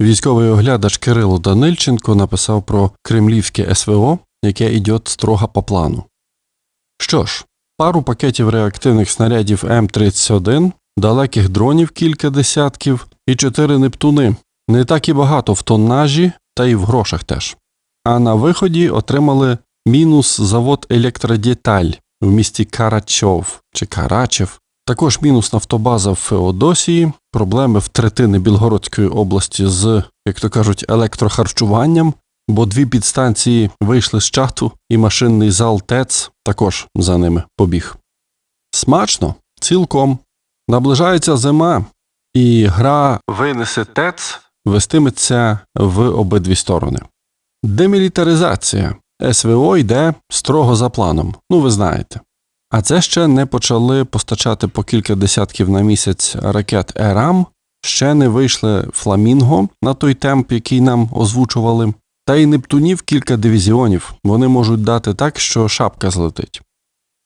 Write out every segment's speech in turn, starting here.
Військовий оглядач Кирило Данильченко написав про кремлівське СВО, яке йде строго по плану. Що ж, пару пакетів реактивних снарядів М31, далеких дронів кілька десятків і чотири Нептуни. Не так і багато в тоннажі, та й в грошах теж. А на виході отримали мінус завод Електродеталь в місті Карачов чи Карачев. Також мінус нафтобаза в Феодосії, проблеми в третини Білгородської області з, як то кажуть, електрохарчуванням, бо дві підстанції вийшли з чату, і машинний зал ТЕЦ також за ними побіг. Смачно, цілком. Наближається зима, і гра Винесе ТЕЦ вестиметься в обидві сторони. Демілітаризація. СВО йде строго за планом, ну ви знаєте. А це ще не почали постачати по кілька десятків на місяць ракет ЕРАМ, ще не вийшли Фламінго на той темп, який нам озвучували, та й Нептунів кілька дивізіонів вони можуть дати так, що шапка злетить.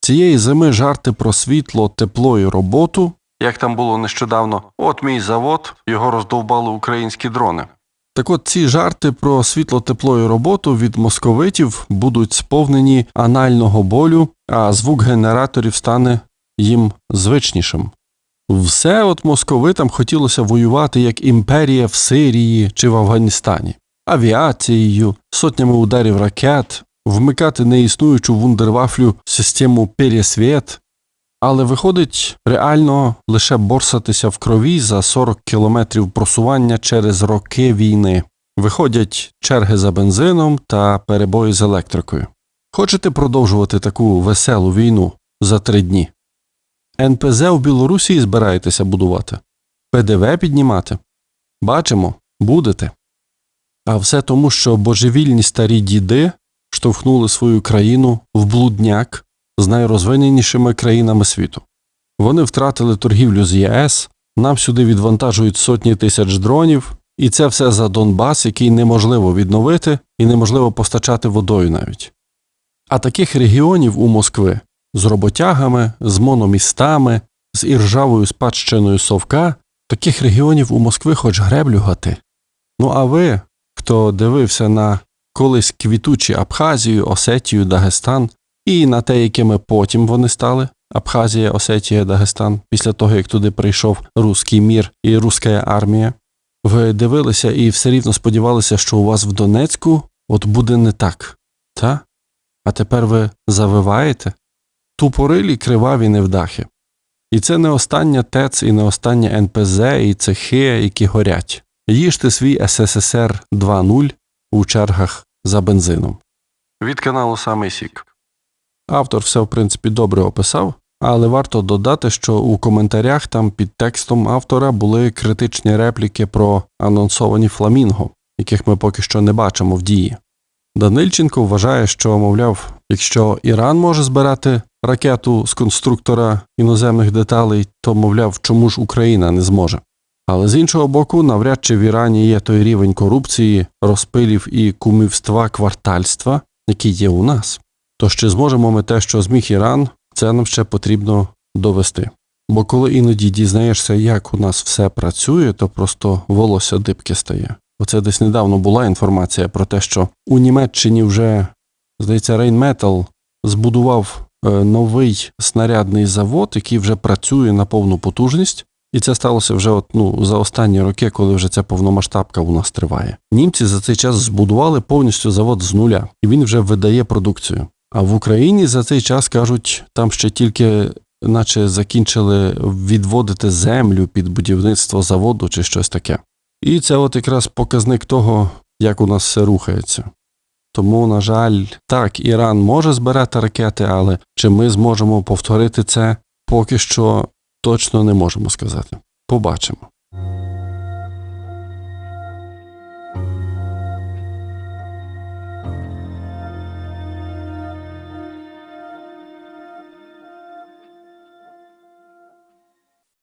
Цієї зими жарти про світло, тепло і роботу, як там було нещодавно, от мій завод, його роздовбали українські дрони. Так от ці жарти про світло, тепло і роботу від московитів будуть сповнені анального болю, а звук генераторів стане їм звичнішим. Все от московитам хотілося воювати як імперія в Сирії чи в Афганістані, авіацією, сотнями ударів ракет, вмикати неіснуючу вундервафлю систему пересвіт, але виходить реально лише борсатися в крові за 40 кілометрів просування через роки війни. Виходять черги за бензином та перебої з електрикою. Хочете продовжувати таку веселу війну за три дні? НПЗ в Білорусі збираєтеся будувати? ПДВ піднімати? Бачимо, будете. А все тому, що божевільні старі діди штовхнули свою країну в блудняк з найрозвиненішими країнами світу. Вони втратили торгівлю з ЄС, нам сюди відвантажують сотні тисяч дронів, і це все за Донбас, який неможливо відновити і неможливо постачати водою навіть. А таких регіонів у Москви з роботягами, з мономістами, з іржавою спадщиною совка, таких регіонів у Москви хоч греблю гати. Ну а ви, хто дивився на колись квітучі Абхазію, Осетію, Дагестан, і на те, якими потім вони стали Абхазія, Осетія, Дагестан, після того, як туди прийшов руський мір і руська армія. Ви дивилися і все рівно сподівалися, що у вас в Донецьку от буде не так, та? А тепер ви завиваєте? Тупорилі криваві невдахи. І це не остання ТЕЦ і не остання НПЗ і цехи, які горять. Їжте свій СССР 2.0 у чергах за бензином. Від каналу Самий Сік. Автор все, в принципі, добре описав, але варто додати, що у коментарях там під текстом автора були критичні репліки про анонсовані фламінго, яких ми поки що не бачимо в дії. Данильченко вважає, що, мовляв, якщо Іран може збирати ракету з конструктора іноземних деталей, то, мовляв, чому ж Україна не зможе. Але з іншого боку, навряд чи в Ірані є той рівень корупції, розпилів і кумівства квартальства, який є у нас. Тож чи зможемо ми те, що зміг Іран, це нам ще потрібно довести. Бо коли іноді дізнаєшся, як у нас все працює, то просто волосся дибки стає. Оце десь недавно була інформація про те, що у Німеччині вже, здається, Рейнметал збудував е, новий снарядний завод, який вже працює на повну потужність. І це сталося вже от, ну, за останні роки, коли вже ця повномасштабка у нас триває. Німці за цей час збудували повністю завод з нуля, і він вже видає продукцію. А в Україні за цей час кажуть, там ще тільки, наче закінчили відводити землю під будівництво заводу чи щось таке. І це от якраз показник того, як у нас все рухається. Тому, на жаль, так, Іран може збирати ракети, але чи ми зможемо повторити це, поки що точно не можемо сказати. Побачимо.